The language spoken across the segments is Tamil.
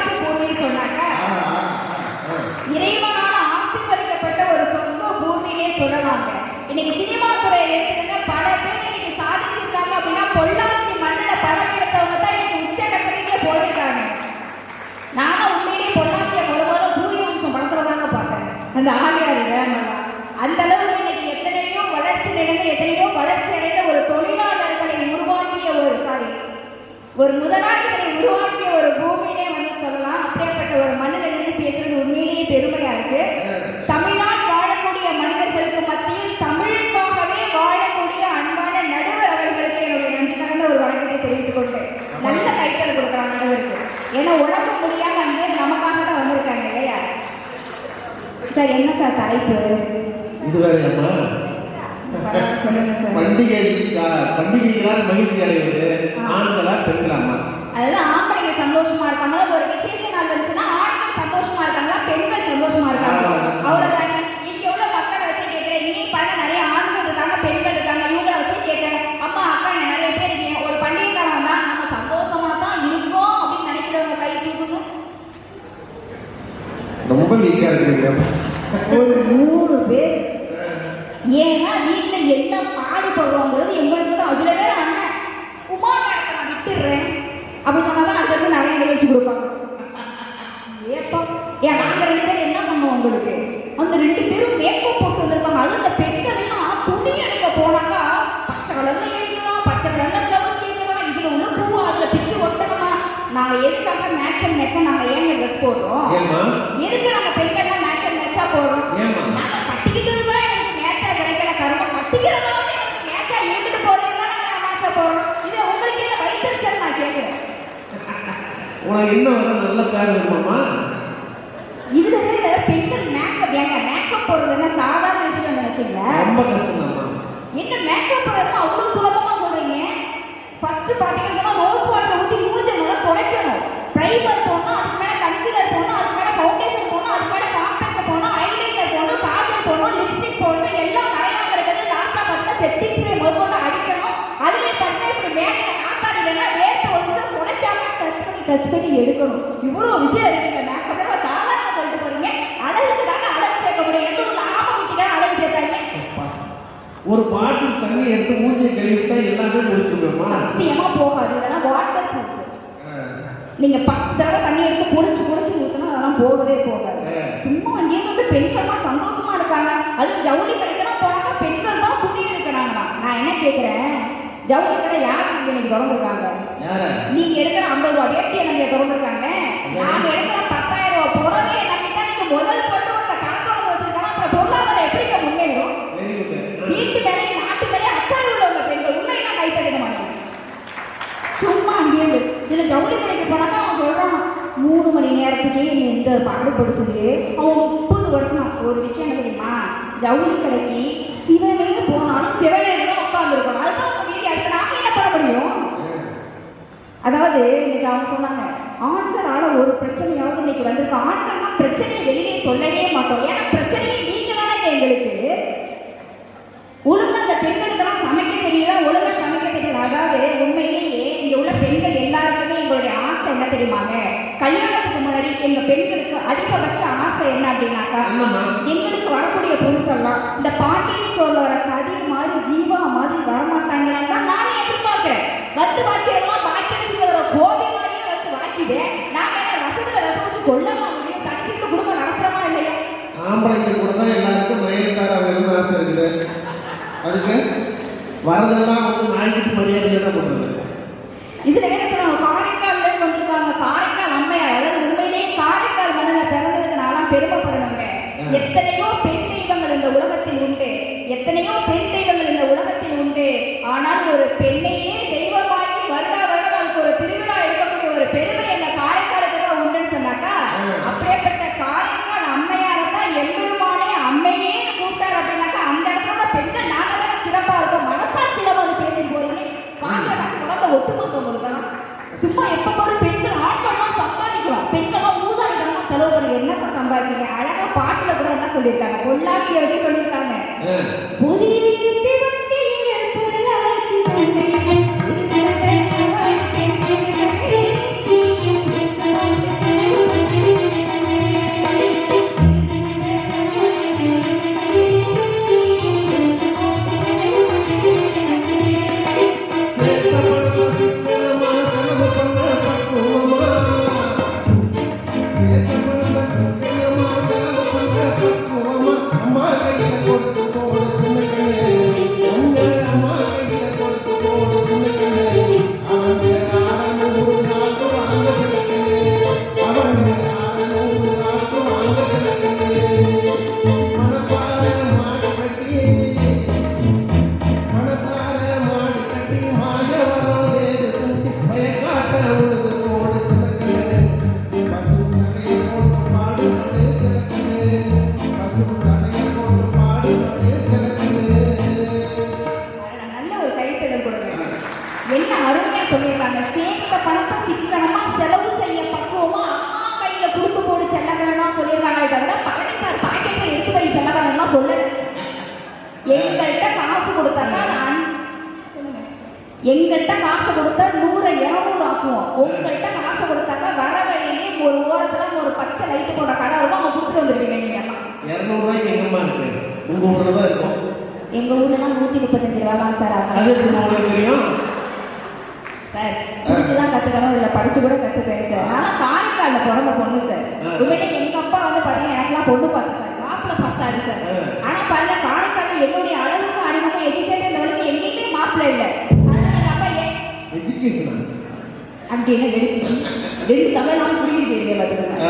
நம்ம பொள்ளாச்சி பூமின்னு சொன்னாக்கா இறைவனால ஆசீர்வதிக்கப்பட்ட ஒரு சொந்த பூமியிலே சொல்லலாங்க. இன்னைக்கு சினிமா துறை எடுத்துக்கிட்ட பல பேர் இன்னைக்கு சாதிச்சிருக்காங்க அப்படின்னா பொள்ளாச்சி மண்ணில் படம் எடுத்தவங்க தான் இன்னைக்கு உச்சகட்டத்துக்கே போயிருக்காங்க. நானும் உண்மையிலேயே பொள்ளாச்சியை முத முதல்ல சூரிய வம்சம் படத்துல தாங்க பார்த்தேன். அந்த ஆலியார் வேணாம் அந்த அளவுக்கு இன்னைக்கு எத்தனையோ வளர்ச்சி நிறைந்த எத்தனையோ வளர்ச்சி அடைந்த ஒரு தொழிலாளர்களை உருவாக்கிய ஒரு சாரி ஒரு முதலாளிகளை உருவாக்கிய ஏன்னா உடம்பு முடியாம அங்கே நமக்காக தான் வந்திருக்காங்க இல்லையா? சார் என்ன சார் தலைப்பு? இது வேறையம்மா சொல்லுங்க சார். பண்டிகை பண்டிகைகளால் மகிழ்ச்சி அடைவது ஆண்களா பெண்களாமா அதாவது ஆம்பளைங்க சந்தோஷமா இருக்காங்களா ஒரு விசேஷ நாள் வந்துச்சுன்னா ஆண்கள் சந்தோஷமா இருக்காங்களா பெண்கள் சந்தோஷமா இருக்காங்களா அவ்வளவுதானே இங்க உள்ள மக்களை வச்சு கேட்கிறேன் நீ பாருங்க நிறைய ஆண்கள் இருக்காங்க பெண்கள் இருக்காங்க இவங்கள வச்சு கேட்கிறேன் அம்மா அக்கா நிறைய பேர் இருக்கீங்க ஒரு பண்டிகை காலம் வந்தா நம்ம சந்தோஷமா தான் இருக்கோம் அப்படின்னு நினைக்கிறவங்க கை தூக்குங்க ரொம்ப வீக்கா இருக்கிறீங்க ஒரு நூறு பேர். ஏன்னா வீட்டுல என்ன பாடுபடுவாங்கிறது எங்களுக்கு தான் அதுல வேற அண்ணன் உமா நான் விட்டுடுறேன் அப்படி சொன்னாதான் அடுத்தது நிறைய நிகழ்ச்சி கொடுப்பாங்க. ஏப்பா ஏன் நாங்க ரெண்டு பேரும் என்ன பண்ணுவோம் உங்களுக்கு? அந்த ரெண்டு பேரும் மேக்கப் போட்டு வந்திருக்காங்க அது அந்த பெண்களை ட்ரெஸ் போடுறோம். ஏமா எதுக்கு நம்ம பெண்கள்லாம் மேட்ச் மேட்சா போடுறோம்? ஏமா நாங்க தான் எனக்கு மேட்சா கிடைக்கல கருமம் கட்டிக்கிறதால எனக்கு மேட்சா இருந்துட்டு போறது தான் நாங்க மேட்சா போறோம் இது உங்களுக்கு என்ன வைத்திருச்சல் நான் கேட்கிறேன். உனக்கு இன்னும் வர நல்ல பேர் இருக்குமாமா இதுல வேற பெண்கள் மேக்கப் ஏங்க மேக்கப் போடுறது என்ன சாதாரண விஷயம் நினைச்சீங்களா ரொம்ப கஷ்டம்தாம்மா என்ன மேக்கப் போடுறது அவ்வளவு சுலபமா சொல்றீங்க ஃபர்ஸ்ட் பாத்தீங்கன்னா ரோஸ் வாட்டர் ஊத்தி மூஞ்சி நல்லா துடைக்கணும். பிரைமர் டச் பண்ணி எடுக்கணும். இவ்வளவு விஷயம் இருக்குங்க. மேக்கப் சாதாரண சொல்லிட்டு போறீங்க. அழகுக்கு தாங்க அழகு சேர்க்க முடியும் ஒரு ஆம குட்டிக்கான அழகு சேர்த்தாங்க. ஒரு பாட்டில் தண்ணி எடுத்து மூஞ்சியை கழுவிட்டா எல்லாமே முடிச்சுடுவேம்மா சத்தியமா போகாது. இதெல்லாம் வாட்டர் ப்ரூஃப் நீங்க பத்து தடவை தண்ணி எடுத்து பொடிச்சு பொடிச்சு ஊத்தினா அதெல்லாம் போகவே போகாது. சும்மா அங்கேயே வந்து பெண்கள்லாம் சந்தோஷமா இருக்காங்க. அது ஜவுளி கடைக்கெல்லாம் போனாக்கா பெண்கள் தான் துணி எடுக்கிறாங்கண்ணா நான் என்ன கேட்கிறேன் ஜவுளி கடை யார் இன்னைக்கு திறந்துருக்காங்க. நீங்க எடுக்கிற ஐம்பது ரூபா வேட்டியை நம்ம திறந்துருக்காங்க. நாங்க எடுக்கிற பத்தாயிரம் ரூபா புடவை நம்ம நீங்க முதல் கொண்டு வந்த கணக்கு வச்சிருக்காங்க. அப்புறம் பொருளாதாரம் எப்படிங்க முன்னேறும்? வீட்டு வேலை நாட்டு வேலை அக்கறை உள்ளவங்க பெண்கள் உண்மையெல்லாம் கை தட்டிட மாட்டாங்க சும்மா இரு. இதுல ஜவுளி கடைக்கு போனாக்கா அவன் சொல்றான் மூணு மணி நேரத்துக்கே நீ இந்த பாடுபடுத்துது அவன் முப்பது வருஷம் ஒரு விஷயம் என்ன தெரியுமா? ஜவுளி கடைக்கு சிவனே போனாலும் சிவனே தான் உட்காந்துருக்கணும் அதுதான் அவங்க வீடு. நாம பண்ண முடியும் அதாவது இன்னைக்கு அவங்க சொன்னாங்க ஆண்களால ஒரு பிரச்சனையாவது இன்னைக்கு வந்திருக்கு. ஆண்கள்லாம் பிரச்சனையை வெளியே சொல்லவே மாட்டோம். ஏன்னா பிரச்சனையை நீங்க தானே எங்களுக்கு. ஒழுங்கா அந்த பெண்களுக்கெல்லாம் சமைக்க தெரியல ஒழுங்கா சமைக்க தெரியல. அதாவது உண்மையிலேயே இங்க உள்ள பெண்கள் எல்லாருக்குமே எங்களுடைய ஆசை என்ன தெரியுமாங்க? கல்யாணத்துக்கு முன்னாடி எங்க பெண்களுக்கு அதிகபட்ச ஆசை என்ன அப்படின்னாக்கா எங்களுக்கு வரக்கூடிய புதுசெல்லாம் இந்த பாட்டின்னு முடியும் தனிச்சிட்டு குடும்பம் நடத்துறோமா இல்லையா? ஆம்பளைக்கு கூட தான் எல்லாருக்கும் நயன்தாரா வேணும்னு ஆசை இருக்குது. அதுக்கு வரதெல்லாம் வந்து நாய்க்குட்டி மரியாதை என்ன பண்றது இதுல காரைக்கால்ல இருந்து வந்திருக்காங்க. காரைக்கால் அம்மையார் அதாவது உண்மையிலேயே காரைக்கால் மண்ணில் பிறந்ததுக்கு நான்லாம் பெருமைப்படணுங்க. எத்தனையோ பெண் தெய்வங்கள் இந்த உலகத்தில் உண்டு. எத்தனையோ பெண் தெய்வங்கள் இந்த உலகத்தில் உண்டு. ஆனால் ஒரு பெண்ணையே சொல்லியிருக்காங்க காசு கொடுத்தா நூறு இருநூறு ஆக்குவோம். உங்கள்கிட்ட காசு கொடுத்தாங்க வர வழியிலே ஒரு ஓரத்துல ஒரு பச்சை லைட்டு போட்ட கடை இருக்கும் அவங்க கொடுத்துட்டு வந்துருவீங்க நீங்க எல்லாம். இரநூறுவாய்க்கு எங்கம்மா இருக்கு? உங்க ஊர்ல தான் இருக்கும். எங்க ஊர்லலாம் நூத்தி முப்பத்தஞ்சு ரூபா தான் சார். அது உங்களுக்கு தெரியும்? சார் படிச்சுதான் கத்துக்கணும். இல்ல படிச்சு கூட கத்துப்பேன் சார் ஆனா காரைக்கால்ல பிறந்த பொண்ணு சார். உண்மையிலே எங்க அப்பா வந்து பாத்தீங்கன்னா எனக்குலாம் பொண்ணு பார்த்து சார் மாப்பிள்ள பார்த்தாரு சார். ஆனா பாருங்க காரைக்கால்ல என்னுடைய அளவுக்கு அறிமுகம் எஜுகேட்டட் லெவலுக்கு எங்கேயுமே மாப்பிள்ள இல்ல. எஜுகேஷன் அப்படின்னு எடுத்து ரெண்டு தமிழ்நாடு குடிக்கிட்டு இருக்கேன் பாத்துக்கோங்க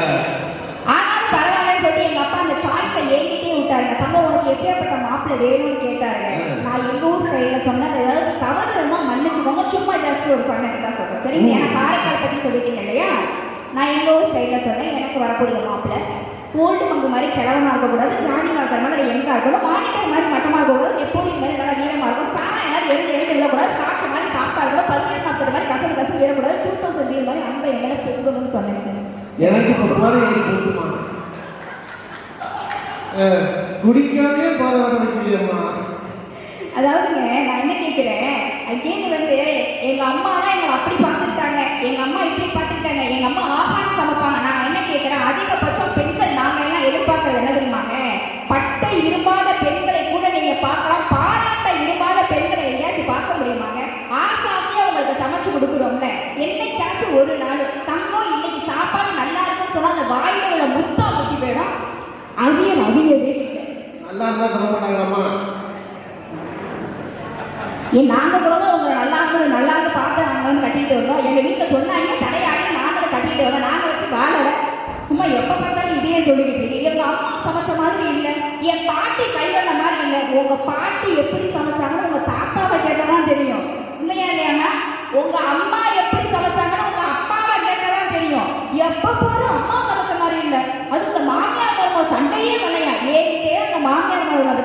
ஆனாலும் பரவாயில்லன்னு சொல்லிட்டு எங்க அப்பா அந்த சாய்ஸை ஏங்கிட்டே விட்டாருங்க. தங்க உனக்கு எப்பேற்பட்ட மாப்பிள்ளை வேணும்னு கேட்டாருங்க. நான் எங்க ஊர் சைடுல சொன்னது ஏதாவது தவறு இருந்தா மன்னிச்சுக்கோங்க. சும்மா ஜஸ்ட் ஒரு பண்ண தான் சொல்றேன். சரிங்க. ஏன்னா காரைக்கால் பத்தி சொல்லிட்டீங்க இல்லையா? நான் எங்க ஊர் சைடுல சொன்னேன். எனக்கு வரக்கூடிய மாப்பிள்ளை ஓல்டு மங்கு மாதிரி கிழவனா இருக்கக்கூடாது ஜானி வாழ்க்கிற மாதிரி எங்க இருக்கணும் மானிட்டர் மாதிரி மட்டமா இருக்கக்கூடாது எப்போதும் மாதிரி நல்லா வீரமா இருக்கும் சாணம் எல்லாம் எழுந்து இருக்கணும் பதினெட்டு நாற்பது மாதிரி கசடு கசடு வீரக்கூடாது டூ தௌசண்ட் வீர மாதிரி அந்த எங்களை பெருங்கணும்னு சொன்னேன். எனக்கு இப்போ குடிக்காமே போராட வைக்கிறேம்மா அதாவதுங்க நான் என்ன கேட்குறேன் அங்கேருந்து வந்து எங்க அம்மாலாம் எங்களை அப்படி பார்த்துக்கிட்டாங்க. எங்க அம்மா இப்படி பார்த்துக்கிட்டாங்க. எங்க அம்மா ஆகாரம் சமைப்பாங்க. நான் என்ன கேட்குறேன் அதிகபட்சம் பெண்கள் நாங்க எல்லாம் எதிர்பார்க்கறது என்ன தெரியுமாங்க பட்டை இரும்பாத பெண்களை கூட நீங்க பார்க்கலாம் பாராட்ட இரும்பாத பெண்களை எங்கேயாச்சும் பார்க்க முடியுமாங்க ஆசாசியா உங்களுக்கு சமைச்சு கொடுக்குறோம்ல என்னைக்காச்சும் ஒரு நாள் தங்கம் இன்னைக்கு சாப்பாடு நல்லா இருக்குன்னு சொன்னா அந்த வாயில உள்ள முத்தா முட்டி போயிடும் அவியல் அவியவே இல்லை நல்லா இருந்தா சொல்ல மாட்டாங்கம்மா ஏன் நாங்க கூட தான் உங்களை நல்லா இருந்து நல்லா இருந்து பார்த்து நாங்க வந்து கட்டிட்டு வந்தோம். எங்க வீட்டுல சொன்னாங்க தடையாகி நாங்களும் கட்டிட்டு வந்தோம். நாங்க வச்சு வாழல. சும்மா எப்ப பார்த்தாலும் இதையே சொல்லிக்கிட்டு இருக்கீங்க. எங்க அம்மா சமைச்ச மாதிரி இல்ல. என் பாட்டி கைவண்ண மாதிரி இல்ல. உங்க பாட்டி எப்படி சமைச்சாங்கன்னு உங்க தாத்தாவை கேட்டதான் தெரியும். உண்மையா இல்லையாமா உங்க அம்மா எப்படி சமைச்சாங்கன்னு உங்க அப்பாவை கேட்டதான் தெரியும் எப்ப பாரு அம்மா சமைச்ச மாதிரி இல்ல அது இந்த மாமியார் மருமக சண்டையே இல்லையா ஏன்கிட்டே அந்த மாமியார் மருமகளை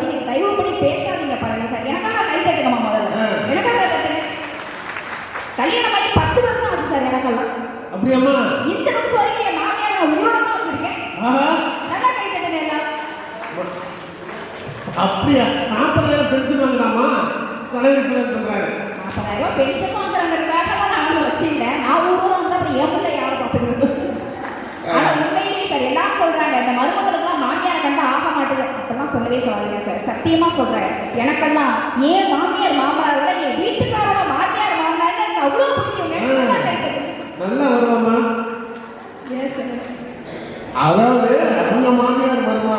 பண்ணி பேசாதீங்க பாருங்க சார். எனக்காக கை தட்டுங்கம்மா முதல்ல. எனக்காக தட்டுங்க கல்யாணம் ஆகி பத்து வருஷம் ஆகுது சார் எனக்கெல்லாம். அப்படியாம்மா இந்த நிமிஷம் வரைக்கும் என் மாமியார் நான் உயிரோட தான் வச்சிருக்கேன் ஆஹா. நல்லா கை தட்டுங்க எல்லாம் அப்படியா? நாற்பதாயிரம் பென்ஷன் வாங்கலாமா தலைவர் சொல்றாரு. நாற்பதாயிரம் ரூபாய் பென்ஷன் வாங்குறாங்கிறதுக்காக நான் ஒன்றும் வச்சிருந்தேன். நான் ஊரோட வந்து அப்புறம் என் பிள்ளை யாரை பார்த்துக்கிறது? ஆனா உண்மையிலேயே சார் எல்லாம் சொல்றாங்க இந்த மருமகளுக்கெல்லாம் மாமியார் அப்படிலாம் சொல்லவே சொல்லாதீங்க சார் சத்தியமா சொல்றேன். எனக்கெல்லாம் ஏன் மாமியார் மாமனார் விட என் வீட்டுக்காரோட மாமியார் மாமனார் எனக்கு அவ்வளவு பிடிக்குங்க நல்லா sir. அதாவது அவங்க மாமியார் வருமா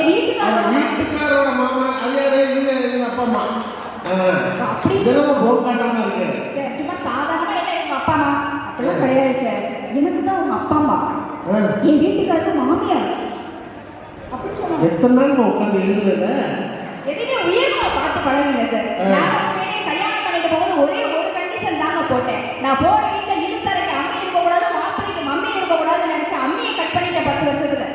என் அவங்க வீட்டுக்காரோட மாமனார் அது இவங்க எங்க அப்பா அம்மா. அப்படி இதெல்லாம் போக்காட்டமா இருக்கு. சும்மா சாதாரணமா என்ன எங்க அப்பா அம்மா. அப்படிலாம் கிடையாது சார் எனக்கு தான் உங்க அப்பா அம்மா. என் வீட்டுக்காருக்கு மாமியார். எத்தனை நாள் உட்காந்து எழுதுறத எதுவுமே உயர்வா பார்த்து. நான் உண்மையிலேயே கல்யாணம் பண்ணிட்டு போகும்போது ஒரே ஒரு கண்டிஷன் தாங்க போட்டேன். நான் போற வீட்டுல இருத்தரைக்கு அம்மி மாப்பிள்ளைக்கு மம்மி இருக்கக்கூடாதுன்னு நினைச்சேன் அம்மியை கட் பண்ணிட்டேன் பத்து வருஷத்துல.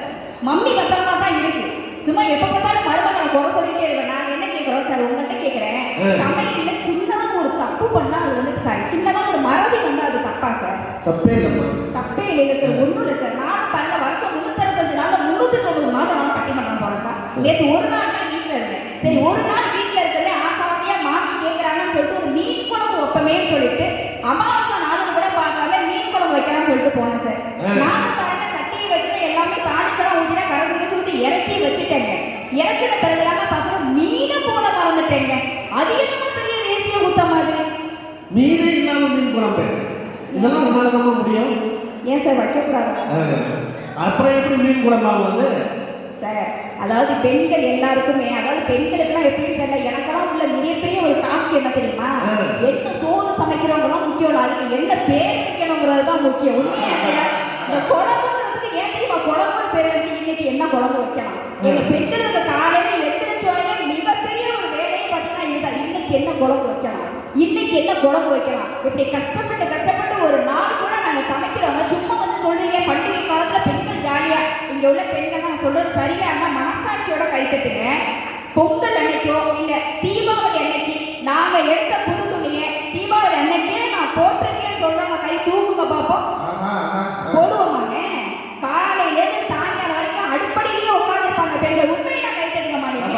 மம்மி பத்திரமா தான் இருக்கு. சும்மா எப்ப பார்த்தாலும் மருமகளை குறை சொல்லிட்டே இருப்பேன். நான் என்ன கேட்கிறோம் சார்? உங்கள்கிட்ட கேட்கிறேன் ஆ. சமையல்ல சின்னதா ஒரு தப்பு பண்ணா அது வந்து சாரி சின்னதா ஒரு மறதி வந்து அது தப்பா சார்? தப்பே இல்லைம்மா. தப்பே இல்லை சார். இல்லை நேற்று ஒரு நாள் தான் வீட்டில் இருந்தேன். சரி ஒரு நாள் வீட்டில் இருக்கவே ஆசாசியாக மாமி கேட்குறாங்கன்னு சொல்லிட்டு ஒரு மீன் குழம்பு வைப்பமேன்னு சொல்லிட்டு அமாவாசை நாளும் கூட பார்க்காம மீன் குழம்பு வைக்கலாம்னு சொல்லிட்டு போனேன் சார். நானும் பாருங்க சட்டியை வச்சுட்டு எல்லாமே தாளிச்செல்லாம் ஊற்றினா கரைச்சி ஊற்றி இறக்கி வச்சுட்டேங்க. இறக்கின பிறகுதாங்க பார்க்குறோம் மீனை போட மறந்துட்டேங்க. அது என்ன பெரிய ரேசியை ஊற்ற மாதிரி. மீனே இல்லாம மீன் குழம்பு இதெல்லாம் உங்களால முடியும். ஏன் சார் வைக்கக்கூடாது. அப்புறம் எப்படி மீன் குழம்பாகும் வந்து சார் அதாவது பெண்கள் எல்லாருக்குமே அதாவது பெண்களுக்குலாம் எப்படி தெரியல எனக்கெல்லாம் உள்ள மிகப்பெரிய ஒரு டாஸ்க் என்ன தெரியுமா. என்ன சோறு சமைக்கிறவங்களாம் முக்கியம் இல்லை. அதுக்கு என்ன பேர் வைக்கணுங்கிறது தான் முக்கியம். இந்த குழம்புங்கிறதுக்கு ஏன் தெரியுமா? குழம்புன்னு பேர் வச்சு இன்னைக்கு என்ன குழம்பு வைக்கலாம்? எங்க பெண்களுக்கு காலையில எந்திரிச்சோடனே மிகப்பெரிய ஒரு வேலையை பார்த்தீங்கன்னா இதுதான். இன்னைக்கு என்ன குழம்பு வைக்கலாம்? இன்னைக்கு என்ன குழம்பு வைக்கலாம்? இப்படி கஷ்டப்பட்டு கஷ்டப்பட்டு ஒரு நாள் கூட நாங்க சமைக்கிறவங்க சும்மா வந்து சொல்றீங்க பண்டிகை காலத்துல பெண்கள் ஜாலியா இங்க உள்ள பெண்கள் சொல்றது சரியா இருந்தா மனசாட்சியோட கைத்தட்டுங்க பொங்கல் அன்னைக்கோ இல்ல தீபாவளி அன்னைக்கு நாங்க எடுத்த புது துணியை தீபாவளி அன்னைக்கே நான் போட்டிருக்கேன்னு சொல்றவங்க கை தூக்குங்க பாப்போம். போடுவோமாங்க? காலையில இருந்து சாயங்காலம் வரைக்கும் அடுப்படியிலேயே உட்காந்துருப்பாங்க பெண்கள். உண்மையை நான் கைத்தட்டுங்க சபா, மாட்டேங்க.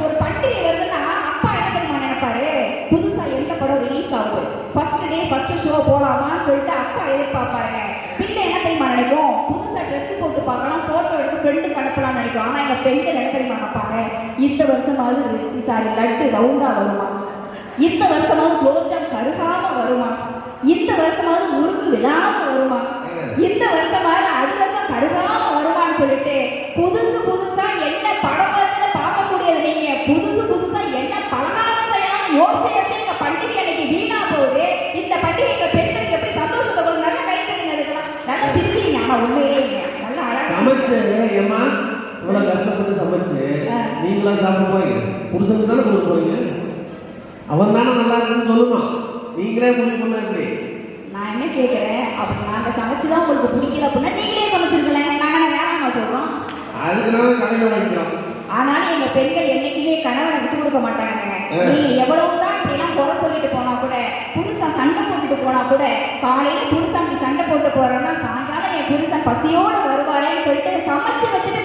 ஒரு- பண்டிகை வருதுன்னா அப்பா என்ன தெரியுமா நினைப்பாரு? புதுசா எந்த படம் ரிலீஸ் ஆகுது? ஃபர்ஸ்ட் டே ஃபர்ஸ்ட் ஷோ போலாமான்னு சொல்லிட்டு அப்பா எதிர்பார்ப்பாருங்க பிள்ளை என்ன தெரியுமா நினைக்கும் புதுசா ட்ரெஸ் போட்டு பார்க்கலாம் போட்டோ எடுத்து ஃப்ரெண்டுக்கு அனுப்பலாம்னு நினைக்கும் ஆனா எங்க பெண்கள் என்ன தெரியுமா நினைப்பாங்க? இந்த வருஷமாவது சாரி லட்டு ரவுண்டா வருமா? இந்த வருஷமாவது குலோப்ஜாம் கருகாம வருமா? இந்த வருஷமாவது முறுக்கு விழாம வருமா? இந்த வருஷமாவது அதிரசம் கருகாம வருமான்னு சொல்லிட்டு புதுசு சமைச்சு இவ்வளவு கஷ்டப்பட்டு சமைச்சு ஆ. நீங்களா சாப்பிட போறீங்க. புருஷனுக்கு தானே கொடுக்க போறீங்க? அவன் தானே நல்லா இருக்குன்னு சொல்லணும் நீங்களே முடிவு பண்ண எப்படி நான் என்ன கேட்குறேன் அப்படி நாங்க சமைச்சுதான் உங்களுக்கு பிடிக்கல அப்படின்னா நீங்களே சமைச்சிருக்கலேன் நாங்க என்ன வேணாமா சொல்றோம் அதுக்குனால கடையில் வாங்கிக்கிறோம். ஆனாலும் எங்க பெண்கள் என்னைக்குமே கணவனை விட்டு கொடுக்க மாட்டாங்க. நீங்க எவ்வளவுதான் இப்படிலாம் குறை சொல்லிட்டு போனா கூட புருஷன் சண்டை போட்டுட்டு போனா கூட காலையில புருஷனுக்கு சண்டை போட்டு போறோம்னா சாயங்காலம் என் புருஷன் பசியோடு வருவாரேன்னு சொல்லிட்டு சமைச்சு வச்சுட்டு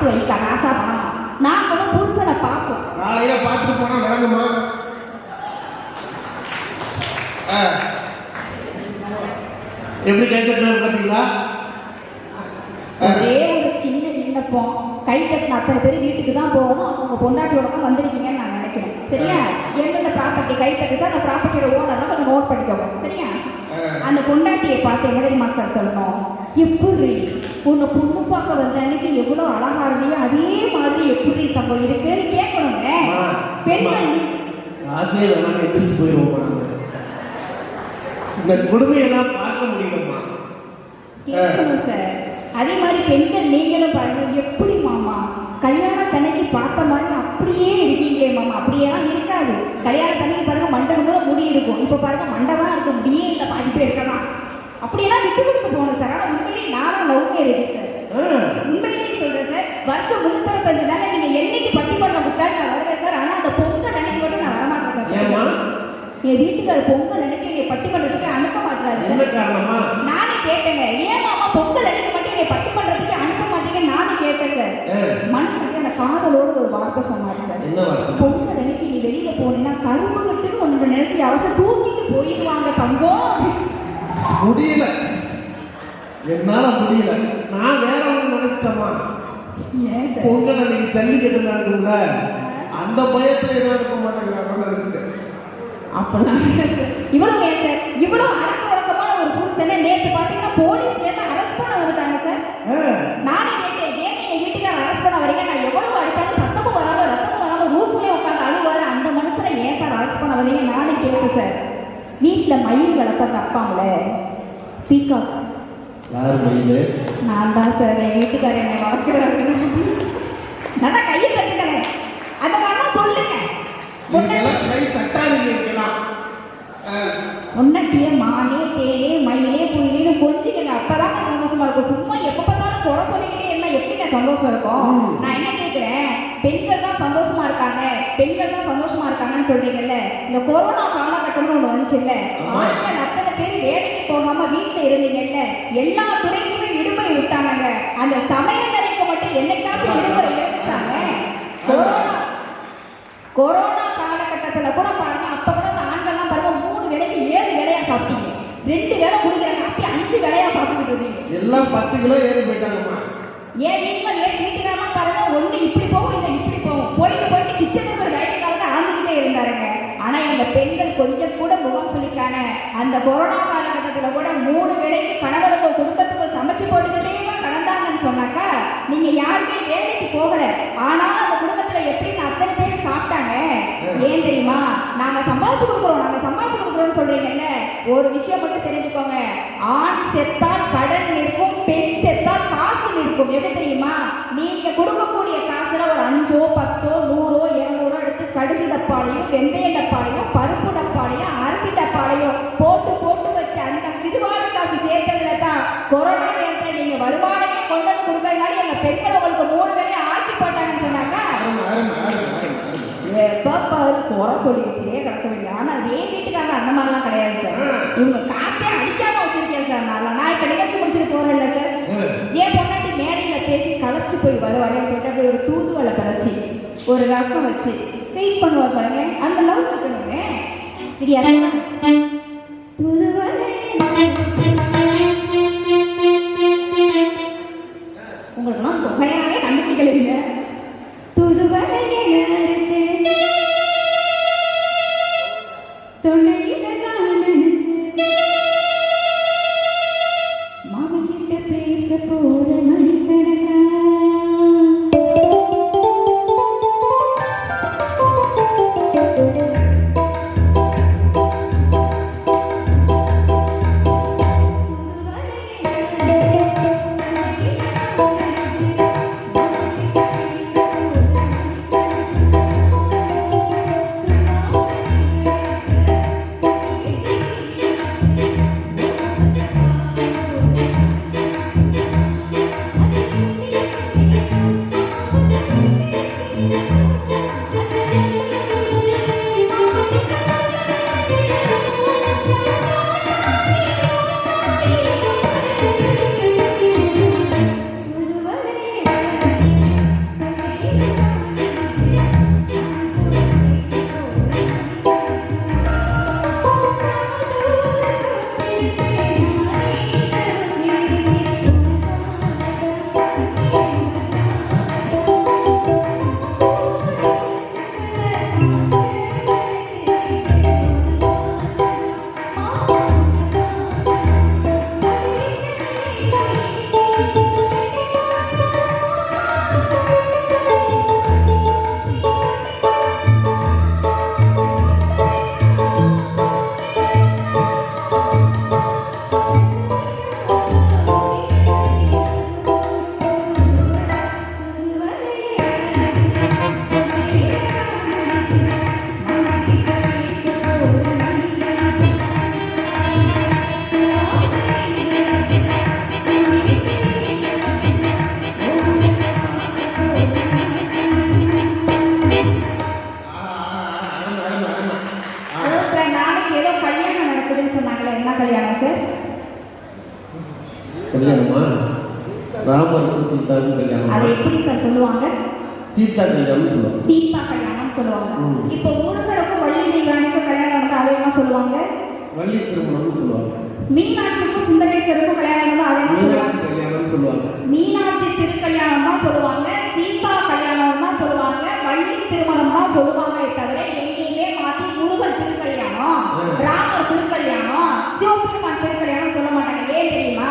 பார்த்து வைக்கா நாசா பண்ணணும் நாங்களும் புதுசனை பார்ப்போம். காலையில பார்த்துட்டு போனா விளங்குமா. எப்படி கேட்கறது பார்த்தீங்களா. ஒரே ஒரு சின்ன விண்ணப்பம். கை கட்டின அத்தனை பேர் வீட்டுக்கு தான் போகணும். அவங்க பொண்டாட்டியோட தான் வந்திருக்கீங்கன்னு நான் நினைக்கிறேன். சரியா? எந்தெந்த ப்ராப்பர்ட்டி கை கட்டுதோ அந்த ப்ராப்பர்ட்டியோட ஓனர்லாம் கொஞ்சம் நோட் பண்ணிக்கோங்க. சரியா. அந்த பொண்டாட்டியை பார்த்து என்ன தெரியுமா சார் சொல்லணும்? எப்படி உன்னை பொண்ணு பார்க்க வந்த அன்னைக்கு எவ்வளோ அழகா இருந்தியோ அதே மாதிரி எப்படி சம்பவம் இருக்குன்னு கேட்கணுங்க. பெண்கள் ஆசையே வேணாம் எந்திரிச்சு போயிடுவோம். இந்த கொடுமையெல்லாம் பார்க்க முடியலம்மா கேட்கணும் சார் அதே மாதிரி பெண்கள் நீங்களும் பாருங்க எப்படி மாமா? கல்யாண தன்னைக்கு பார்த்த மாதிரி அப்படியே இருக்கீங்களே மாமா. அப்படியெல்லாம் இருக்காது. கல்யாண தன்னைக்கு பாருங்க மண்டபம் கூட முடி இருக்கும் இப்போ பாருங்க மண்டபம் இருக்கும் முடியே இல்லை பாதி பேர் இருக்கலாம். அப்படியெல்லாம் விட்டு கொடுத்து போகணும் சார். ஆனால் உண்மையிலேயே நானும் லவ் மேரேஜ் சார். உண்மையிலேயே சொல்றேன் சார். வருஷம் முன்னூத்தஞ்சு நாள் நீங்க என்னைக்கு பட்டிமன்றம் விட்டாலும் நான் வருவேன் சார். ஆனா அந்த பொங்கல் நினைக்க மட்டும் நான் வரமாட்டேன்? சார். என் வீட்டுக்கார பொங்கல் நினைக்க எங்க பட்டிமன்றத்துக்கு அனுப்ப மாட்டாரு நானே கேட்டேங்க. ஏன் மாமா பொங்கல் அடிக்க மட்டும் என்னை பட்டிமன்றத்துக்கு அனுப்ப மாட்டீங்க நானே ஆ. மனசுக்கு அந்த காதலோடு ஒரு வார்த்தை சொன்னாரு சார். பொங்கல் அன்னைக்கு நீ வெளியில போனீங்கன்னா கரும்பு கட்டுன்னு ஒன்று நினைச்சு அவசரம் தூக்கிட்டு போயிடுவாங்க தங்கம் முடியல. என்னால முடியல. நான் வேற ஏன் சார் பொங்கல் அன்னைக்கு ஜல்லிக்கட்டு நடக்கும்ல அந்த பயத்துல என்ன இருக்க மாட்டேங்கிறாங்க நினைச்சிட்டேன் அப்பெல்லாம். இவ்வளவு இவ்வளவு வீட்டுல மயில் வளர்த்த தப்பாங்கள? பீகாக் யார் மயிலு? நான் தான் சார் என் வீட்டுக்காரர் என்னை வளர்க்குறாரு நல்லா கையை தட்டுங்களேன் அதை வேணா சொல்லுங்க. கை தட்டாதீங்க இருக்கலாம் முன்னட்டிய மானே தேனே மயிலே குயிலே கொஞ்சிக்கங்க. அப்பதான் சந்தோஷமா இருக்கும். சும்மா எப்ப பார்த்தாலும் குறை சொல்லிக்கிட்டே இருந்தா எப்படி நான் சந்தோஷம் இருக்கும். நான் என்ன தான் சந்தோஷமா இருக்காங்க. பெண்கள் தான் சந்தோஷமா இருக்காங்கன்னு சொல்றீங்கல்ல? இந்த கொரோனா காலகட்டம்னு ஒண்ணு வந்துச்சுல்ல. ஆண்கள் அத்தனை பேர் வேலைக்கு போகாம வீட்டுல இருந்தீங்கல்ல? எல்லா துறைக்குமே விடுமுறை விட்டாங்க அந்த சமையலறைக்கு மட்டும் என்னைக்காவது விடுமுறை எடுத்துட்டாங்க. கொரோனா காலகட்டத்துல கூட பாருங்க அப்ப கூட அந்த ஆண்கள்லாம் பாருங்க மூணு வேளைக்கு ஏழு வேலையா சாப்பிட்டீங்க. ரெண்டு வேளை குடிக்கிறாங்க. அப்படி அஞ்சு வேலையா சாப்பிட்டுட்டு இருந்தீங்க எல்லாம் பத்து கிலோ ஏறி போயிட்டாங்கம்மா. ஏன் வீட்டுல ஏன் வீட்டுக்காரலாம் பாருங்க ஒண்ணு இப்படி போகும் இல்லை இப்படி போகும் போயிட்டு போயிட்டு கிச்சனுக்கு ஒரு டைட்டிங் காலத்தை ஆழ்ந்துக்கிட்டே இருந்தாருங்க ஆனா எங்க பெண்கள் கொஞ்சம் கூட முகம் சுளிக்கான அந்த கொரோனா காலகட்டத்துல கூட மூணு வேளைக்கு கணவனுக்கு குடும்பத்துக்கு சமைச்சு போட்டுக்கிட்டே தான் கடந்தாங்கன்னு சொன்னாக்கா நீங்க யாருமே வேலைக்கு போகல. ஆனாலும் அந்த குடும்பத்துல எப்படி அத்தனை பேர் சாப்பிட்டாங்க. ஏன் தெரியுமா? நாங்க சம்பாதிச்சு கொடுக்குறோம். நாங்க சம்பாதிச்சு கொடுக்குறோம்னு சொல்றீங்கல்ல? ஒரு விஷயம் மட்டும் தெரிஞ்சுக்கோங்க. ஆண் செத்தால் கடன் நிற்கும் பெண் செத்தால் காசு நிற்கும். எப்படி தெரியுமா? நீங்க கொடுக்கக்கூடிய காசுல ஒரு அஞ்சோ டப்பாலையும் வெந்தய டப்பாலையும் பருப்பு டப்பாலையும் அரிசி டப்பாலையும் போட்டு போட்டு வச்சு அந்த சிறுவாடு காசு சேர்த்ததுல தான் கொரோனா நேரத்துல நீங்க வருமானமே கொண்டு வந்து கொடுக்கறதுனால எங்க பெண்கள் உங்களுக்கு மூணு வேலையை ஆக்கி போட்டாங்கன்னு சொன்னாக்கா அருமை, அருமை, அருமை, அருமை, அருமை. எப்ப பாரு குறை சொல்லிக்கிட்டே கிடக்க வேண்டிய ஆனா என் வீட்டுக்காரங்க அந்த மாதிரிலாம் கிடையாது சார். இவங்க காத்தே அடிக்காம வச்சிருக்கேன் சார். நான் நான் இப்ப நிகழ்ச்சி முடிச்சுட்டு போறேன்ல சார். ஏன் பொண்டாட்டி மேடையில பேசி களைச்சு போய் வருவாருன்னு சொல்லிட்டு அப்படி ஒரு தூதுவளை கலைச்சி ஒரு ரசம் வச்சு வெயிட் பண்ணுவார் பாருங்க அந்த லவ் இருக்கணுங்க இது யாராவது கல்யாணமா? ராமருக்கு சீதாவுக்கு அதை கல்யாணம். எப்படி சார் சொல்லுவாங்க? சீதா கல்யாணம்னு சொல்லுவாங்க. சீதா கல்யாணம் சொல்லுவாங்க. இப்போ முருகனுக்கும் வள்ளி தெய்வானுக்கும் கல்யாணம் வந்து அதை என்ன சொல்லுவாங்க? வள்ளி திருமணம்னு சொல்லுவாங்க. மீனாட்சிக்கும் சுந்தரேஸ்வருக்கும் கல்யாணம் வந்து அதை என்ன சொல்லுவாங்க? மீனாட்சி கல்யாணம்னு சொல்லுவாங்க. மீனாட்சி திருக்கல்யாணம் தான் சொல்லுவாங்க சீதா கல்யாணம் தான் சொல்லுவாங்க வள்ளி திருமணம் தான் சொல்லுவாங்களே தவிர எங்கேயுமே மாத்தி முருகன் திருக்கல்யாணம். ராமர் திருக்கல்யாணம் சிவபெருமான் திருக்கல்யாணம் சொல்ல மாட்டாங்க. ஏன் தெரியுமா?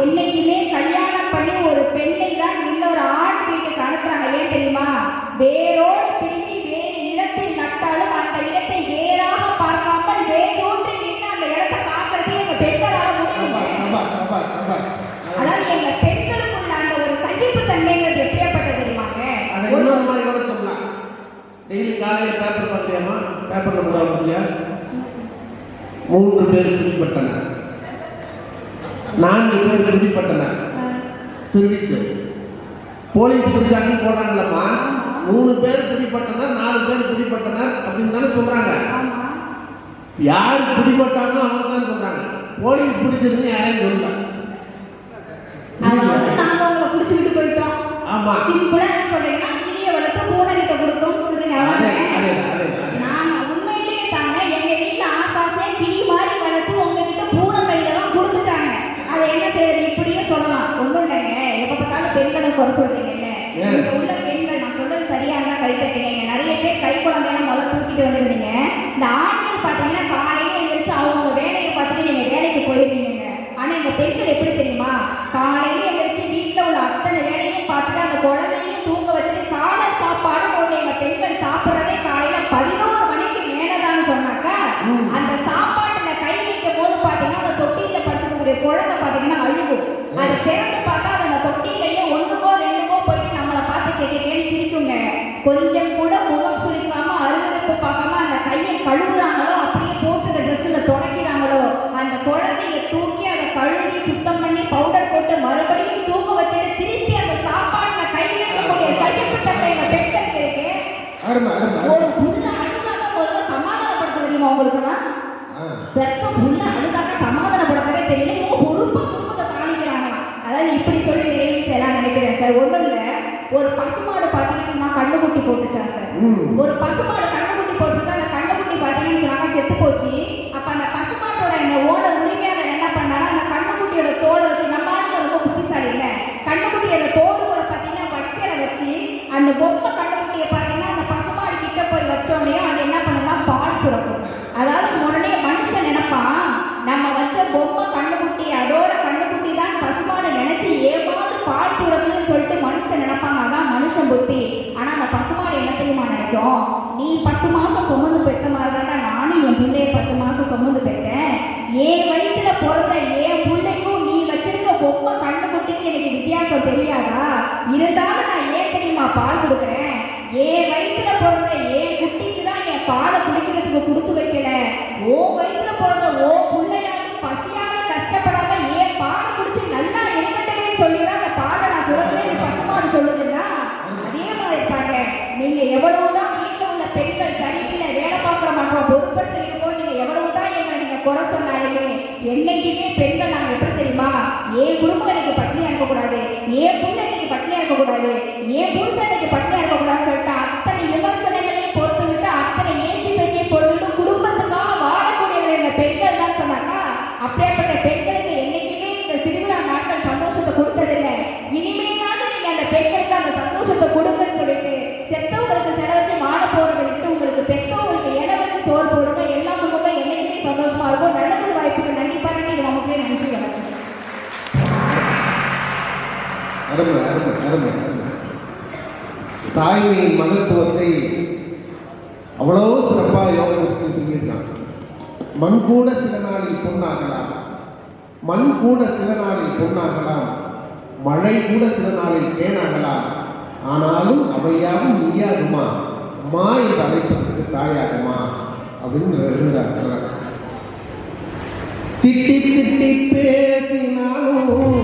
என்னைக்குமே கல்யாணம் பண்ணி ஒரு பெண்ணை தான் இன்னொரு ஆண் வீட்டுக்கு அனுப்புறாங்க. ஏன் தெரியுமா? வேரோடு பிடித்து வேறு இடத்தில் நட்டாலும் அந்த இடத்தை வேறாக பார்க்காமல் வேரோடு நின்று அந்த இடத்தை பார்க்கறது எங்க பெண்களால முடியும். அதாவது எங்க பெண்களுக்குள்ள அந்த ஒரு சகிப்பு தன்மைங்கிறது எப்படியாப்பட்டது தெரியுமாங்க இன்னொரு மாதிரி கூட சொல்லலாம். டெய்லி காலையில் பேப்பர் பார்த்தியாமா பேப்பரில் கூட இல்லையா? மூன்று பேர் பிடிப்பட்டனர் நான்கு பேர் பிடிப்பட்டனர் திருவிட்டு போலீஸ் பிடிச்சாங்கன்னு போடுறாங்களம்மா மூணு பேர் பிடிப்பட்டனர் நாலு பேர் பிடிப்பட்டனர் அப்படின்னு தானே சொல்றாங்க. யார் பிடிபட்டாங்களோ அவங்க தான் சொல்றாங்க. போலீஸ் பிடிச்சதுன்னு யாரையும் சொல்லல. அதாவது நாங்க உங்களை புடிச்சுக்கிட்டு போயிட்டோம். ஆமா. சிம்பிளா என்ன சொல்றீங்கன்னா கிளிய வளர்த்து பூனை கிட்ட கொடுத்தோம். கொடுக்குறீங்க குறை சொல்றீங்கல்ல? இங்க உள்ள பெண்கள் நான் சொல்றது சரியா இருந்தா கை நிறைய பேர் கை குழந்தைய முதல்ல தூக்கிட்டு வந்துருந்தீங்க இந்த ஆண்கள் பாத்தீங்கன்னா காலையில எழுந்திரிச்சு அவங்க வேலையை பார்த்துட்டு நீங்க வேலைக்கு போயிருவீங்க ஆனா எங்க பெண்கள் எப்படி தெரியுமா? காலையில எழுந்திரிச்சு வீட்டுல உள்ள அத்தனை வேலையும் பார்த்துட்டு அந்த குழந்தையும் தூங்க வச்சுட்டு காலை சாப்பாடு ஒண்ணு எங்க பெண்கள் சாப்பிடுறதே காலையில பதினோரு மணிக்கு மேலதான்னு சொன்னாக்கா. அந்த சாப்பாட்டுல கை வைக்கும் போது பாத்தீங்கன்னா அந்த தொட்டியில படுத்துக்கூடிய குழந்தை பாத்தீங்கன்னா அழுகும். அதை திறந்து கொஞ்சம் கூட முகம் சுளிக்காம அருவருப்பு பார்க்காம அந்த கையை கழுவுறாங்களோ அப்படியே போட்டுக்க ட்ரெஸ்ஸில் துடைக்கிறாங்களோ அந்த குழந்தைய தூக்கி அதை கழுவி சுத்தம் பண்ணி பவுடர் போட்டு மறுபடியும் தூக்க வச்சுட்டு திருப்பி அந்த சாப்பாட்டுல கை வைக்கக்கூடிய சகிப்புத்தன்மை எங்க பெண்களுக்கு இருக்கு. ஒரு. புள்ள அழுதாக்க முதல்ல சமாதானப்படுத்த தெரியுமா உங்களுக்குன்னா. பெத்த புள்ள அழுதாக்க சமாதானப்படுத்தவே தெரியல. இவங்க பொறுப்பா குடும்பத்தை தாளிக்கிறாங்களாம் அதாவது இப்படி சொல்லி நிறைவு செய்யலாம் நினைக்கிறேன் சார். இல்ல ஒரு பசுமாடு பார்த்தீங்கன்னா கண்ணுக்குட்டி போட்டுச்சாங்க. ஒரு பசுமாடு கண்ணுக்குட்டி போட்டுருக்கு அந்த கண்ணுக்குட்டி பார்த்தீங்கன்னு செத்து போச்சு அப்ப அந்த பசுமாட்டோட இந்த ஓனர் உரிமையாளர் என்ன பண்ணாரு அந்த கண்ணுக்குட்டியோட தோலை வச்சு நம்ம ஆளுங்க ரொம்ப புத்திசாலி இல்ல கண்ணுக்குட்டியோட தோடுகளை பார்த்தீங்கன்னா வைக்கல வச்சு அந்த பொம்மை கண்ணுக்குட்டியை பார்த்தீங்கன்னா அந்த பசுமாடு கிட்ட போய் வச்சோடனே அது என்ன பண்ணுன்னா பால் சுரக்கும் அதாவது உடனே மனுஷன் நினைப்பான் நம்ம வச்ச பொம்மை கண்ணுக்குட்டி அதோட கண்ணுக்குட்டி தான் பசுமாடு நினைச்சு ஏமாந்து பால் சுரக்குதுன்னு சொல்லிட்டு மனுஷன் நினைப்பாங்க அதான் மனுஷன் புத்தி ஆனா அந்த பசுமாடு என்ன கிடைக்கும் நீ பத்து மாசம் சுமந்து பெற்ற மாதிரி நானும் என் பிள்ளைய பத்து மாசம் சுமந்து பெற்றேன். என் வயிற்றுல பிறந்த என் பிள்ளைக்கும் நீ வச்சிருக்க பொம்மை கண்ணுக்குட்டிக்கு எனக்கு வித்தியாசம் தெரியாதா? இருந்தாலும் நான் ஏன் தெரியுமா பால் கொடுக்குறேன்? என் வயிற்றுல பிறந்த என் குட்டிக்கு தான் என் பாலை குடிக்கிறதுக்கு கொடுத்து வைக்கல? ஓ வயிற்றுல பிறந்த ஓ பிள்ளையாவது பசியாக கஷ்டப்படாம என் பாலை குடிச்சு நல்லா இருக்கட்டவே சொல்லி தான் அந்த பாலை நான் சுரக்கிறேன் பசுமாடு சொல்லுதுன்னா அதே மாதிரி இருப்பாங்க நீங்க எவ்வளோ எவ்வளவுதான் வீட்டில் உள்ள பெண்கள் சரியில்லை வேலை பார்க்குற மாட்டோம் நீங்கள் இருக்கோம் நீங்க எவ்வளவுதான் எங்களை நீங்க குறை சொன்னாலுமே என்னைக்குமே பெண்கள் நாங்கள் எப்படி தெரியுமா? ஏன் குடும்பம் எனக்கு பட்டினியாக இருக்கக்கூடாது? ஏன் புள்ள எனக்கு பட்டினியாக இருக்கக்கூடாது? ஏன் புருஷன் எனக்கு பட்டினியாக இருக்கக்கூடாதுன்னு சொல்லிட்டு நன்றி வணக்கம் அருமை அருமை அருமை தாய்மையின் மகத்துவத்தை அவ்வளவு சிறப்பாக யோகத்தில் சொல்லியிருக்காங்க. மண் கூட சில நாளில் பொண்ணாகலாம் மண் கூட சில நாளில் பொண்ணாகலாம் மழை கூட சில நாளில் தேனாகலாம் ஆனாலும் அவையாகும் நீயாகுமா? அம்மா என்று அழைப்பதற்கு தாயாகுமா? அப்படின்னு எழுதுறார். திட்டி திட்டி பேசினாலும்